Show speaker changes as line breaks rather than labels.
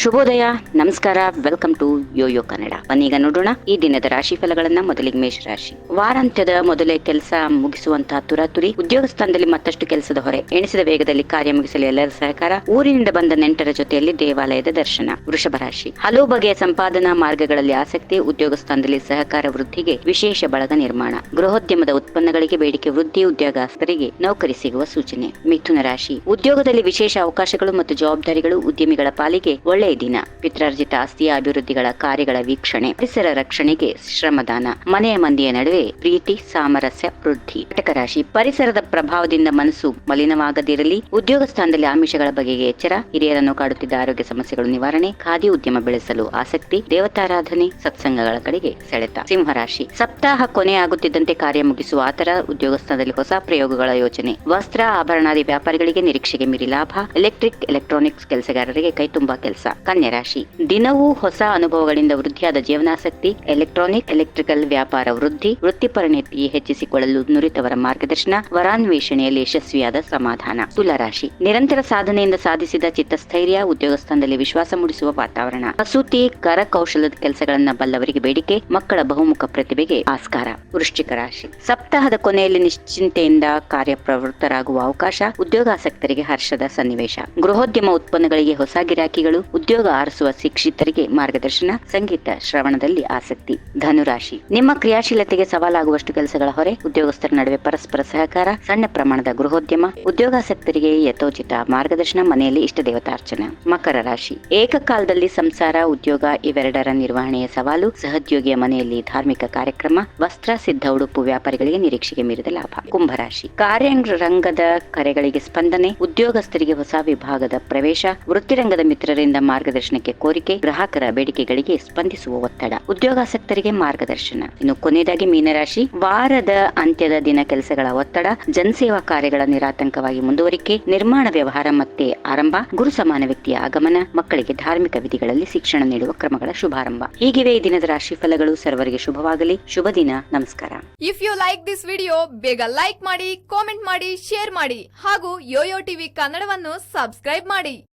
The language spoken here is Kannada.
ಶುಭೋದಯ, ನಮಸ್ಕಾರ ವೆಲ್ಕಮ್ ಟು ಯೋಯೋ ಕನ್ನಡ ಬನ್ನೀಗ ನೋಡೋಣ ಈ ದಿನದ ರಾಶಿ ಫಲಗಳನ್ನ ಮೊದಲಿಗೆ ಮೇಷ ರಾಶಿ ವಾರಾಂತ್ಯದ ಮೊದಲೇ ಕೆಲಸ ಮುಗಿಸುವಂತಹ ತುರಾತುರಿ ಉದ್ಯೋಗ ಸ್ಥಾನದಲ್ಲಿ ಮತ್ತಷ್ಟು ಕೆಲಸದ ಹೊರೆ, ಎಣಿಸಿದ ವೇಗದಲ್ಲಿ ಕಾರ್ಯ ಮುಗಿಸಲು ಎಲ್ಲರ ಸಹಕಾರ, ಊರಿನಿಂದ ಬಂದ ನೆಂಟರ ಜೊತೆಯಲ್ಲಿ ದೇವಾಲಯದ ದರ್ಶನ, ವೃಷಭ ರಾಶಿ. ಹಲವು ಬಗೆಯ ಸಂಪಾದನಾ ಮಾರ್ಗಗಳಲ್ಲಿ ಆಸಕ್ತಿ ಉದ್ಯೋಗ ಸ್ಥಾನದಲ್ಲಿ ಸಹಕಾರ ವೃದ್ಧಿಗೆ ವಿಶೇಷ ಬಳಗ ನಿರ್ಮಾಣ. ಗೃಹೋದ್ಯಮದ ಉತ್ಪನ್ನಗಳಿಗೆ ಬೇಡಿಕೆ ವೃದ್ಧಿ, ಉದ್ಯೋಗಸ್ಥರಿಗೆ ನೌಕರಿ ಸಿಗುವ ಸೂಚನೆ. ಮಿಥುನ ರಾಶಿ. ಉದ್ಯೋಗದಲ್ಲಿ ವಿಶೇಷ ಅವಕಾಶಗಳು ಮತ್ತು ಜವಾಬ್ದಾರಿಗಳು ಉದ್ಯಮಿಗಳ ಪಾಲಿಗೆ ಒಳ್ಳೆಯ ದಿನ ಪಿತ್ರಾರ್ಜಿತ ಆಸ್ತಿಯ ಅಭಿವೃದ್ಧಿಗಳ ಕಾರ್ಯಗಳ ವೀಕ್ಷಣೆ, ಪರಿಸರ ರಕ್ಷಣೆಗೆ ಶ್ರಮದಾನ. ಮನೆಯ ಮಂದಿಯ ನಡುವೆ ಪ್ರೀತಿ, ಸಾಮರಸ್ಯ, ವೃದ್ಧಿ. ಕಟಕ ರಾಶಿ ಪರಿಸರದ ಪ್ರಭಾವದಿಂದ ಮನಸ್ಸು ಮಲಿನವಾಗದಿರಲಿ, ಉದ್ಯೋಗ ಸ್ಥಾನದಲ್ಲಿ ಆಮಿಷಗಳ ಬಗೆಗೆ ಎಚ್ಚರ, ಹಿರಿಯರನ್ನು ಕಾಡುತ್ತಿದ್ದ ಆರೋಗ್ಯ ಸಮಸ್ಯೆಗಳು ನಿವಾರಣೆ, ಖಾದಿ ಉದ್ಯಮ ಬೆಳೆಸಲು ಆಸಕ್ತಿ, ದೇವತಾರಾಧನೆ, ಸತ್ಸಂಗಗಳ ಕಡೆಗೆ ಸೆಳೆತ. ಸಿಂಹರಾಶಿ ಸಪ್ತಾಹ ಕೊನೆಯಾಗುತ್ತಿದ್ದಂತೆ ಕಾರ್ಯ ಮುಗಿಸುವ ಆತರ ಉದ್ಯೋಗ ಸ್ಥಾನದಲ್ಲಿ ಹೊಸ ಪ್ರಯೋಗಗಳ ಯೋಜನೆ ವಸ್ತ್ರ, ಆಭರಣಾದಿ ವ್ಯಾಪಾರಿಗಳಿಗೆ ನಿರೀಕ್ಷೆಗೆ ಮೀರಿ ಲಾಭ, ಎಲೆಕ್ಟ್ರಿಕ್, ಎಲೆಕ್ಟ್ರಾನಿಕ್ಸ್ ಕೆಲಸಗಾರರಿಗೆ ಕೈತುಂಬಾ ಕೆಲಸ. ಕನ್ಯಾ ರಾಶಿ ದಿನವೂ ಹೊಸ ಅನುಭವಗಳಿಂದ ವೃದ್ಧಿಯಾದ ಜೀವನಾಸಕ್ತಿ ಎಲೆಕ್ಟ್ರಾನಿಕ್ ಎಲೆಕ್ಟ್ರಿಕಲ್ ವ್ಯಾಪಾರ ವೃದ್ಧಿ ವೃತ್ತಿ ನೀತಿ ಹೆಚ್ಚಿಸಿಕೊಳ್ಳಲು ನುರಿತವರ ಮಾರ್ಗದರ್ಶನ, ವರಾನ್ವೇಷಣೆಯಲ್ಲಿ ಯಶಸ್ವಿಯಾದ ಸಮಾಧಾನ. ತುಲಾರಾಶಿ. ನಿರಂತರ ಸಾಧನೆಯಿಂದ ಸಾಧಿಸಿದ ಚಿತ್ತಸ್ಥೈರ್ಯ, ಉದ್ಯೋಗಸ್ಥಾನದಲ್ಲಿ ವಿಶ್ವಾಸ ಮೂಡಿಸುವ ವಾತಾವರಣ. ಕಸೂತಿ ಕರಕೌಶಲದ ಕೆಲಸಗಳನ್ನ ಬಲ್ಲವರಿಗೆ ಬೇಡಿಕೆ, ಮಕ್ಕಳ ಬಹುಮುಖ ಪ್ರತಿಭೆಗೆ ಆಸ್ಕಾರ. ವೃಶ್ಚಿಕ ರಾಶಿ. ಸಪ್ತಾಹದ ಕೊನೆಯಲ್ಲಿ ನಿಶ್ಚಿಂತೆಯಿಂದ ಕಾರ್ಯಪ್ರವೃತ್ತರಾಗುವ ಅವಕಾಶ, ಉದ್ಯೋಗಾಸಕ್ತರಿಗೆ ಹರ್ಷದ ಸನ್ನಿವೇಶ. ಗೃಹೋದ್ಯಮ ಉತ್ಪನ್ನಗಳಿಗೆ ಹೊಸ ಗಿರಾಕಿಗಳು ಉದ್ಯೋಗ ಆರಿಸುವ ಶಿಕ್ಷಿತರಿಗೆ ಮಾರ್ಗದರ್ಶನ, ಸಂಗೀತ ಶ್ರವಣದಲ್ಲಿ ಆಸಕ್ತಿ, ಧನುರಾಶಿ. ನಿಮ್ಮ ಕ್ರಿಯಾಶೀಲತೆಗೆ ಸವಾಲಾಗುವಷ್ಟು ಕೆಲಸಗಳ ಹೊರೆ, ಉದ್ಯೋಗಸ್ಥರ ನಡುವೆ ಪರಸ್ಪರ ಸಹಕಾರ, ಸಣ್ಣ ಪ್ರಮಾಣದ ಗೃಹೋದ್ಯಮ, ಉದ್ಯೋಗಾಸಕ್ತರಿಗೆ ಯಥೋಚಿತ ಮಾರ್ಗದರ್ಶನ, ಮನೆಯಲ್ಲಿ ಇಷ್ಟ ದೇವತಾರ್ಚನೆ. ಮಕರ ರಾಶಿ. ಏಕಕಾಲದಲ್ಲಿ ಸಂಸಾರ, ಉದ್ಯೋಗ ಇವೆರಡರ ನಿರ್ವಹಣೆಯ ಸವಾಲು, ಸಹೋದ್ಯೋಗಿಯ ಮನೆಯಲ್ಲಿ ಧಾರ್ಮಿಕ ಕಾರ್ಯಕ್ರಮ, ವಸ್ತ್ರ, ಸಿದ್ಧ ಉಡುಪು ವ್ಯಾಪಾರಿಗಳಿಗೆ ನಿರೀಕ್ಷೆಗೆ ಮೀರಿದ ಲಾಭ. ಕುಂಭರಾಶಿ ಕಾರ್ಯರಂಗದ ಕರೆಗಳಿಗೆ ಸ್ಪಂದನೆ, ಉದ್ಯೋಗಸ್ಥರಿಗೆ ಹೊಸ ವಿಭಾಗದ ಪ್ರವೇಶ, ವೃತ್ತಿರಂಗದ ಮಿತ್ರರಿಂದ ಮಾರ್ಗದರ್ಶನಕ್ಕೆ ಕೋರಿಕೆ ಗ್ರಾಹಕರ ಬೇಡಿಕೆಗಳಿಗೆ ಸ್ಪಂದಿಸುವ ಒತ್ತಡ. ಉದ್ಯೋಗಾಸಕ್ತರಿಗೆ ಮಾರ್ಗದರ್ಶನ. ಇನ್ನು ಕೊನೆಯದಾಗಿ ಮೀನರಾಶಿ. ವಾರದ ಅಂತ್ಯದ ದಿನ ಕೆಲಸಗಳ ಒತ್ತಡ, ಜನಸೇವಾ ಕಾರ್ಯಗಳ ನಿರಾತಂಕವಾಗಿ ಮುಂದುವರಿಕೆ, ನಿರ್ಮಾಣ ವ್ಯವಹಾರ ಮತ್ತೆ ಆರಂಭ, ಗುರು ಸಮಾನ ವ್ಯಕ್ತಿಯ ಆಗಮನ, ಮಕ್ಕಳಿಗೆ ಧಾರ್ಮಿಕ ವಿಧಿಗಳಲ್ಲಿ ಶಿಕ್ಷಣ ನೀಡುವ ಕ್ರಮಗಳ ಶುಭಾರಂಭ. ಹೀಗಿವೆ ಈ ದಿನದ ರಾಶಿ ಫಲಗಳು ಸರ್ವರಿಗೆ ಶುಭವಾಗಲಿ. ಶುಭ ದಿನ. ನಮಸ್ಕಾರ.
If you like this video ಬೇಗ ಲೈಕ್ ಮಾಡಿ ಕಾಮೆಂಟ್ ಮಾಡಿ ಶೇರ್ ಮಾಡಿ ಹಾಗೂ ಯೋಯೋ ಟಿವಿ ಕನ್ನಡವನ್ನು ಸಬ್ಸ್ಕ್ರೈಬ್ ಮಾಡಿ.